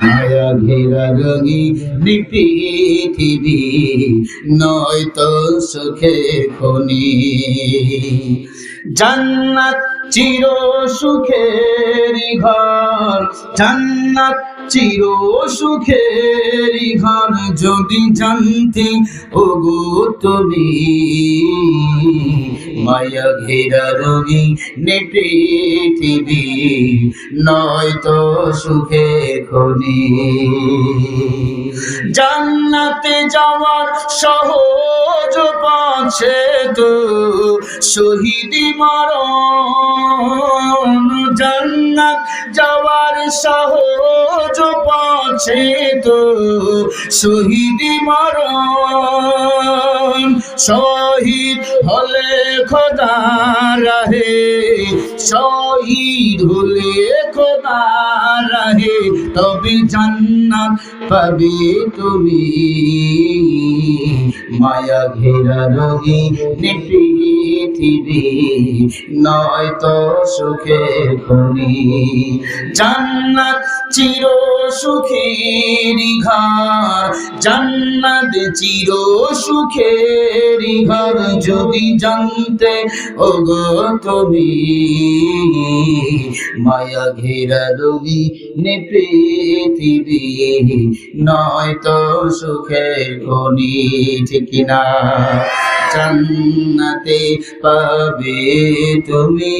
মায়া ঘেরা রঙি পৃথিবী নয় সুখে খনি। জান্নাত চির সুখের ঘর জান্নাত চির সুখের ঘর যদি জানতে, ওগো তুমি মায়া ঘেরা রঙি পৃথিবী নয় তো সুখে খনি। জান্নাতে যাওয়ার সহজ পাচ্ছে তো শহীদি মরণ জান্নাত সহজ পাচ্ছে তো শহীদ মরণ। শহীদ হলে খোদা রাহে শহীদ হলে খোদা রাহে তবে জান্নাত পাবে তুমি। মায়া ঘেরা পৃথিবী নয় তো সুখে খনি। জান্নাত চির ঘর, জান্নাত চির ঘর। যদি জানতে, ওগো তুমি, মায়া ঘেরা নে পৃথিবী। নয় তো সুখের খনি কিনা। জান্নাতে পাবে তুমি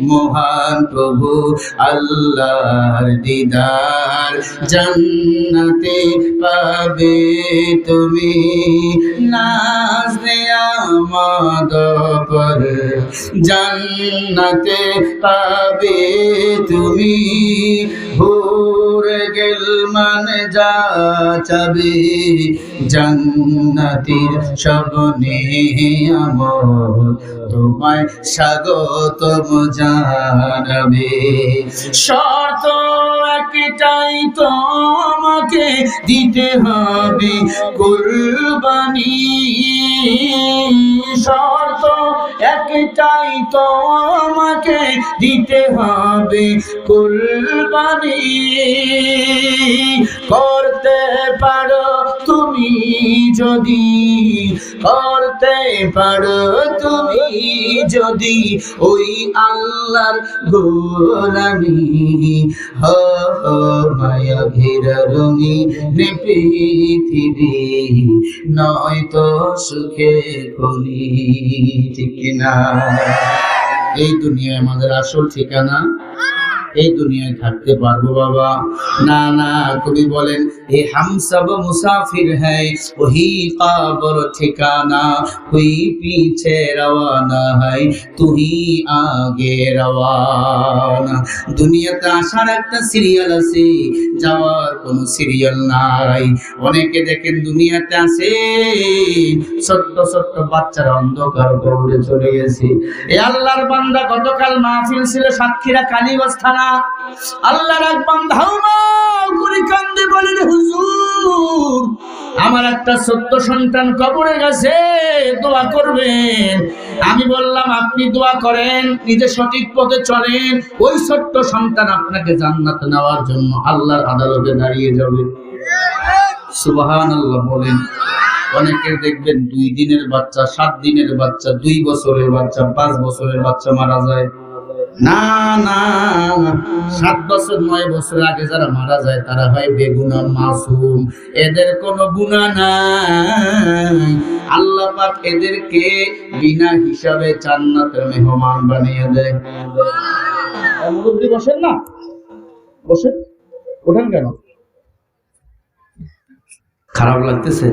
মহান প্রভু আল্লাহর দিদার। জান্নাতে পাবে তুমি নাজনে আমাদ পর জান্নাতে পাবে তুমি মানে যা চাবে জান্নাতির সবনে আমর তোমায় স্বাগতম জানাবে। শর্ত একটাই তোমাকে দিতে হবে। কুরবানি শর্ত একটাই তোমাকে দিতে হবে। কুরবানি করতে পারো তুমি যদি করতে পারো, তুমি যদি ওই আল্লাহর গোলামি মায়া ঘেরা রঙি পৃথিবী নয় তো সুখে খনি, ঠিক না এই দুনিয়ায় আমাদের আসল ঠিকানা? এই দুনিয়ায় থাকতে পারব বাবা। না না কবি বলেন, এ হাম সব মুসাফির হ্যায়, ওহি কাবর ঠিকানা হুই পিছে রওয়ানা হয় তুই আগে রওয়ানা। দুনিয়াতে আসার একটা সিরিয়াল আছে, যাওয়ার কোনো সিরিয়াল নাই। অনেকে দেখেন দুনিয়াতে আসে ছোট্ট ছোট্ট বাচ্চারা অন্ধকার কবরে চলে গেছে। এ আল্লাহর বান্দা গতকাল মাহফিল ছিল সাক্ষীরা কালীগঞ্জ থানা আল্লাহর এক করে বলেন, হুজুর, আমার একটা সত্য সন্তান কবরে গেছে, দোয়া করবেন। আমি বললাম, আপনি দোয়া করেন, নিজে সঠিক পথে চলেন, ওই ছোট্ট সন্তান আপনাকে জান্নাতে নেওয়ার জন্য আল্লাহর আদালতে দাঁড়িয়ে যাবে। সুবাহান আল্লাহ বলেন। অনেকের দেখবেন দুই দিনের বাচ্চা, সাত দিনের বাচ্চা, দুই বছরের বাচ্চা, পাঁচ বছরের বাচ্চা মারা যায়। না না সাত বছর নয় বছর আগে যারা মারা যায় তারা হয় বেগুনা মাসুম। এদের কোনো গুণা নাই। আল্লাহ পাক এদেরকে বিনা হিসাবে জান্নাতের মেহমান বানিয়ে দেয়। মুরব্বী বসেন না? বসেন। ওঠেন কেন? খারাপ লাগতেছে?